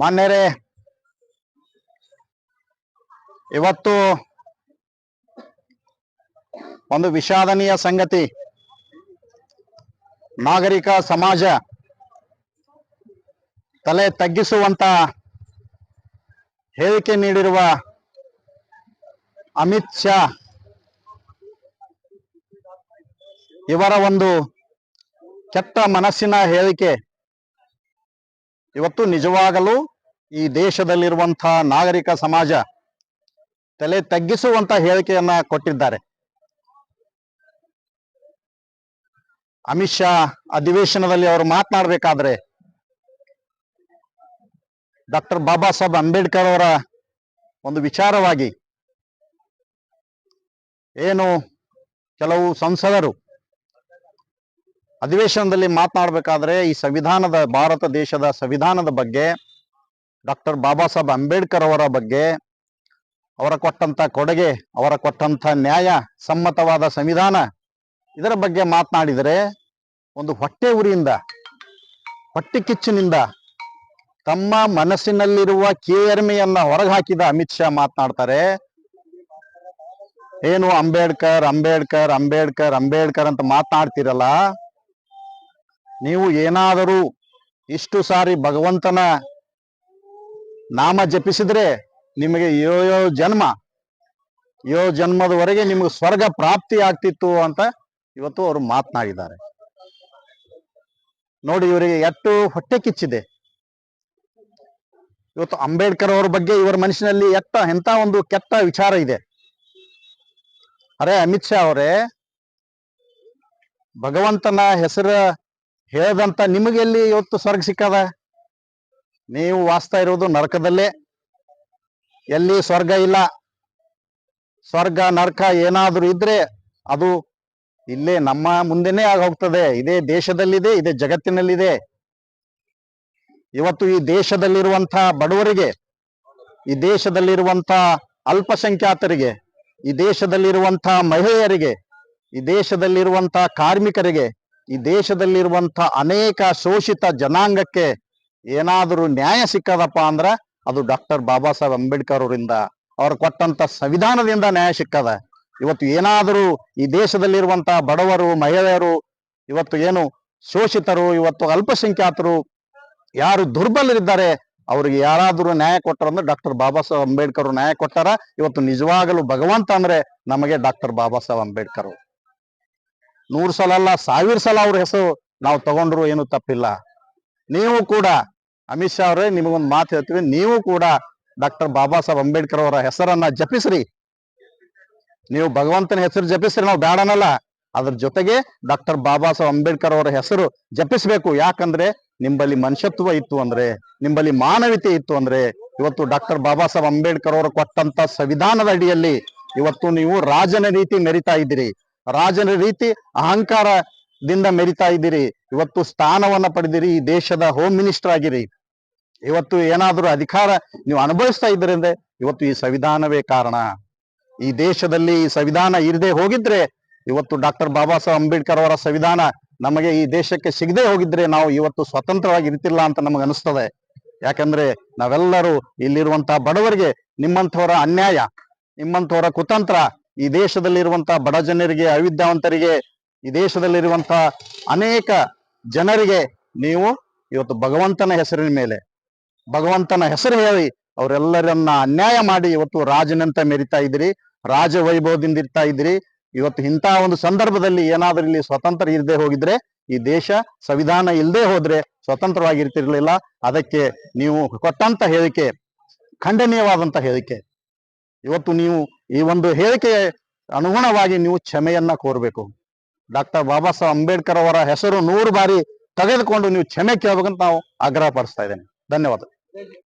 ಮಾನ್ಯರೇ, ಇವತ್ತು ಒಂದು ವಿಷಾದನೀಯ ಸಂಗತಿ. ನಾಗರಿಕ ಸಮಾಜ ತಲೆ ತಗ್ಗಿಸುವಂತ ಹೇಳಿಕೆ ನೀಡಿರುವ ಅಮಿತ್ ಶಾ ಇವರ ಒಂದು ಕೆಟ್ಟ ಮನಸ್ಸಿನ ಹೇಳಿಕೆ. ಇವತ್ತು ನಿಜವಾಗಲೂ ಈ ದೇಶದಲ್ಲಿರುವಂತಹ ನಾಗರಿಕ ಸಮಾಜ ತಲೆ ತಗ್ಗಿಸುವಂತ ಹೇಳಿಕೆಯನ್ನ ಕೊಟ್ಟಿದ್ದಾರೆ. ಅಮಿತ್ ಶಾ ಅಧಿವೇಶನದಲ್ಲಿ ಅವರು ಮಾತನಾಡಬೇಕಾದ್ರೆ ಡಾಕ್ಟರ್ ಬಾಬಾ ಸಾಹೇಬ್ ಅಂಬೇಡ್ಕರ್ ಅವರ ಒಂದು ವಿಚಾರವಾಗಿ ಏನು ಕೆಲವು ಸಂಸದರು ಅಧಿವೇಶನದಲ್ಲಿ ಮಾತನಾಡಬೇಕಾದ್ರೆ ಈ ಸಂವಿಧಾನದ ಭಾರತ ದೇಶದ ಸಂವಿಧಾನದ ಬಗ್ಗೆ ಡಾಕ್ಟರ್ ಬಾಬಾ ಸಾಹೇಬ್ ಅಂಬೇಡ್ಕರ್ ಅವರ ಬಗ್ಗೆ ಅವರ ಕೊಟ್ಟಂತ ಕೊಡುಗೆ, ಅವರ ಕೊಟ್ಟಂತ ನ್ಯಾಯ, ಸಮ್ಮತವಾದ ಸಂವಿಧಾನ ಇದರ ಬಗ್ಗೆ ಮಾತನಾಡಿದರೆ ಒಂದು ಹೊಟ್ಟೆ ಉರಿಯಿಂದ, ಹೊಟ್ಟೆ ಕಿಚ್ಚಿನಿಂದ ತಮ್ಮ ಮನಸ್ಸಿನಲ್ಲಿರುವ ಕೇರ್ಮೆಯನ್ನ ಹೊರಗೆ ಹಾಕಿದ ಅಮಿತ್ ಶಾ ಮಾತನಾಡ್ತಾರೆ. ಏನು ಅಂಬೇಡ್ಕರ್ ಅಂಬೇಡ್ಕರ್ ಅಂಬೇಡ್ಕರ್ ಅಂಬೇಡ್ಕರ್ ಅಂತ ಮಾತನಾಡ್ತಿರಲ್ಲ ನೀವು ಏನಾದರೂ ಇಷ್ಟು ಸಾರಿ ಭಗವಂತನ ನಾಮ ಜಪಿಸಿದ್ರೆ ನಿಮಗೆ ಯೋ ಯೋ ಜನ್ಮ, ಯೋ ಜನ್ಮದವರೆಗೆ ನಿಮಗೆ ಸ್ವರ್ಗ ಪ್ರಾಪ್ತಿ ಆಗ್ತಿತ್ತು ಅಂತ ಇವತ್ತು ಅವರು ಮಾತನಾಡಿದ್ದಾರೆ. ನೋಡಿ ಇವರಿಗೆ ಎಷ್ಟು ಹೊಟ್ಟೆ ಕಿಚ್ಚಿದೆ. ಇವತ್ತು ಅಂಬೇಡ್ಕರ್ ಅವರ ಬಗ್ಗೆ ಇವರ ಮನಸ್ಸಿನಲ್ಲಿ ಎತ್ತ ಎಂತ ಒಂದು ಕೆಟ್ಟ ವಿಚಾರ ಇದೆ. ಅರೆ ಅಮಿತ್ ಶಾ ಅವರೇ, ಭಗವಂತನ ಹೆಸರು ಹೇಳದಂತ ನಿಮಗೆ ಎಲ್ಲಿ ಇವತ್ತು ಸ್ವರ್ಗ ಸಿಕ್ಕದ? ನೀವು ವಾಸ್ತಾ ಇರೋದು ನರಕದಲ್ಲೇ. ಎಲ್ಲಿ ಸ್ವರ್ಗ ಇಲ್ಲ, ಸ್ವರ್ಗ, ನರಕ ಏನಾದರೂ ಇದ್ರೆ ಅದು ಇಲ್ಲೇ ನಮ್ಮ ಮುಂದೆನೇ ಆಗ ಹೋಗ್ತದೆ. ಇದೇ ದೇಶದಲ್ಲಿದೆ, ಇದೇ ಜಗತ್ತಿನಲ್ಲಿದೆ. ಇವತ್ತು ಈ ದೇಶದಲ್ಲಿರುವಂತಹ ಬಡವರಿಗೆ, ಈ ದೇಶದಲ್ಲಿರುವಂತ ಅಲ್ಪಸಂಖ್ಯಾತರಿಗೆ, ಈ ದೇಶದಲ್ಲಿರುವಂತಹ ಮಹಿಳೆಯರಿಗೆ, ಈ ದೇಶದಲ್ಲಿರುವಂತಹ ಕಾರ್ಮಿಕರಿಗೆ ಈ ದೇಶದಲ್ಲಿರುವಂತ ಅನೇಕ ಶೋಷಿತ ಜನಾಂಗಕ್ಕೆ ಏನಾದರೂ ನ್ಯಾಯ ಸಿಕ್ಕದಪ್ಪ ಅಂದ್ರ ಅದು ಡಾಕ್ಟರ್ ಬಾಬಾ ಸಾಹೇಬ್ ಅಂಬೇಡ್ಕರ್ ಅವರಿಂದ. ಅವ್ರು ಕೊಟ್ಟಂತ ಸಂವಿಧಾನದಿಂದ ನ್ಯಾಯ ಸಿಕ್ಕದ. ಇವತ್ತು ಏನಾದರೂ ಈ ದೇಶದಲ್ಲಿರುವಂತ ಬಡವರು, ಮಹಿಳೆಯರು, ಇವತ್ತು ಏನು ಶೋಷಿತರು, ಇವತ್ತು ಅಲ್ಪಸಂಖ್ಯಾತರು ಯಾರು ದುರ್ಬಲರಿದ್ದಾರೆ, ಅವ್ರಿಗೆ ಯಾರಾದರೂ ನ್ಯಾಯ ಕೊಟ್ಟರಂದ್ರೆ ಡಾಕ್ಟರ್ ಬಾಬಾ ಸಾಹೇಬ್ ಅಂಬೇಡ್ಕರ್ ನ್ಯಾಯ ಕೊಟ್ಟಾರ. ಇವತ್ತು ನಿಜವಾಗಲೂ ಭಗವಂತ ಅಂದ್ರೆ ನಮಗೆ ಡಾಕ್ಟರ್ ಬಾಬಾ ಸಾಹೇಬ್ ಅಂಬೇಡ್ಕರ್. ನೂರು ಸಲ ಅಲ್ಲ, ಸಾವಿರ ಸಲ ಅವ್ರ ಹೆಸರು ನಾವು ತಗೊಂಡ್ರು ಏನು ತಪ್ಪಿಲ್ಲ. ನೀವು ಕೂಡ, ಅಮಿತ್ ಶಾ ಅವರೇ, ನಿಮಗೊಂದು ಮಾತು ಹೇಳ್ತೀವಿ. ನೀವು ಕೂಡ ಡಾಕ್ಟರ್ ಬಾಬಾ ಸಾಹೇಬ್ ಅಂಬೇಡ್ಕರ್ ಅವರ ಹೆಸರನ್ನ ಜಪಿಸ್ರಿ. ನೀವು ಭಗವಂತನ ಹೆಸರು ಜಪಿಸ್ರಿ, ನಾವು ಬೇಡನಲ್ಲ ಅದ್ರ ಜೊತೆಗೆ ಡಾಕ್ಟರ್ ಬಾಬಾ ಸಾಹೇಬ್ ಅಂಬೇಡ್ಕರ್ ಅವರ ಹೆಸರು ಜಪಿಸ್ಬೇಕು. ಯಾಕಂದ್ರೆ ನಿಂಬಲ್ಲಿ ಮನುಷ್ಯತ್ವ ಇತ್ತು ಅಂದ್ರೆ, ನಿಂಬಲ್ಲಿ ಮಾನವೀಯತೆ ಇತ್ತು ಅಂದ್ರೆ, ಇವತ್ತು ಡಾಕ್ಟರ್ ಬಾಬಾ ಸಾಹೇಬ್ ಅಂಬೇಡ್ಕರ್ ಅವರು ಕೊಟ್ಟಂತ ಸಂವಿಧಾನದ ಅಡಿಯಲ್ಲಿ ಇವತ್ತು ನೀವು ರಾಜನ ರೀತಿ ಮೆರಿತಾ ಇದ್ದೀರಿ. ರಾಜನ ರೀತಿ ಅಹಂಕಾರದಿಂದ ಮೆರಿತಾ ಇದ್ದೀರಿ. ಇವತ್ತು ಸ್ಥಾನವನ್ನ ಪಡೆದಿರಿ. ಈ ದೇಶದ ಹೋಮ್ ಮಿನಿಸ್ಟರ್ ಆಗಿರಿ. ಇವತ್ತು ಏನಾದರೂ ಅಧಿಕಾರ ನೀವು ಅನುಭವಿಸ್ತಾ ಇದ್ರಿಂದ ಇವತ್ತು ಈ ಸಂವಿಧಾನವೇ ಕಾರಣ. ಈ ದೇಶದಲ್ಲಿ ಈ ಸಂವಿಧಾನ ಇರದೆ ಹೋಗಿದ್ರೆ ಇವತ್ತು ಡಾಕ್ಟರ್ ಬಾಬಾ ಸಾಹೇಬ್ ಅಂಬೇಡ್ಕರ್ ಅವರ ಸಂವಿಧಾನ ನಮಗೆ ಈ ದೇಶಕ್ಕೆ ಸಿಗದೆ ಹೋಗಿದ್ರೆ ನಾವು ಇವತ್ತು ಸ್ವತಂತ್ರವಾಗಿ ಇರ್ತಿಲ್ಲ ಅಂತ ನಮಗೆ ಅನಿಸ್ತದೆ. ಯಾಕಂದ್ರೆ ನಾವೆಲ್ಲರೂ ಇಲ್ಲಿರುವಂತಹ ಬಡವರಿಗೆ ನಿಮ್ಮಂಥವರ ಅನ್ಯಾಯ, ನಿಮ್ಮಂಥವರ ಕುತಂತ್ರ ಈ ದೇಶದಲ್ಲಿರುವಂತಹ ಬಡ ಜನರಿಗೆ, ಅವಿದ್ಯಾವಂತರಿಗೆ, ಈ ದೇಶದಲ್ಲಿರುವಂತಹ ಅನೇಕ ಜನರಿಗೆ ನೀವು ಇವತ್ತು ಭಗವಂತನ ಹೆಸರಿನ ಮೇಲೆ, ಭಗವಂತನ ಹೆಸರು ಹೇಳಿ ಅವರೆಲ್ಲರನ್ನ ಅನ್ಯಾಯ ಮಾಡಿ ಇವತ್ತು ರಾಜನಂತ ಮೆರಿತಾ ಇದ್ರಿ ರಾಜ ವೈಭವದಿಂದ ಇರ್ತಾ ಇದ್ರಿ ಇವತ್ತು ಇಂತಹ ಒಂದು ಸಂದರ್ಭದಲ್ಲಿ ಏನಾದ್ರೂ ಇಲ್ಲಿ ಸ್ವತಂತ್ರ ಇರದೆ ಹೋಗಿದ್ರೆ, ಈ ದೇಶ ಸಂವಿಧಾನ ಇಲ್ಲದೆ ಹೋದ್ರೆ ಸ್ವತಂತ್ರವಾಗಿರ್ತಿರ್ಲಿಲ್ಲ. ಅದಕ್ಕೆ ನೀವು ಕೊಟ್ಟಂತ ಹೇಳಿಕೆ ಖಂಡನೀಯವಾದಂತ ಹೇಳಿಕೆ. ಇವತ್ತು ನೀವು ಈ ಒಂದು ಹೇಳಿಕೆ ಅನುಗುಣವಾಗಿ ನೀವು ಕ್ಷಮೆಯನ್ನ ಕೋರ್ಬೇಕು. ಡಾಕ್ಟರ್ ಬಾಬಾ ಸಾಹೇಬ್ ಅಂಬೇಡ್ಕರ್ ಅವರ ಹೆಸರು ನೂರು ಬಾರಿ ತೆಗೆದುಕೊಂಡು ನೀವು ಕ್ಷಮೆ ಕೇಳಬೇಕಂತ ನಾವು ಆಗ್ರಹ ಪಡಿಸ್ತಾ ಇದ್ದೇನೆ. ಧನ್ಯವಾದ.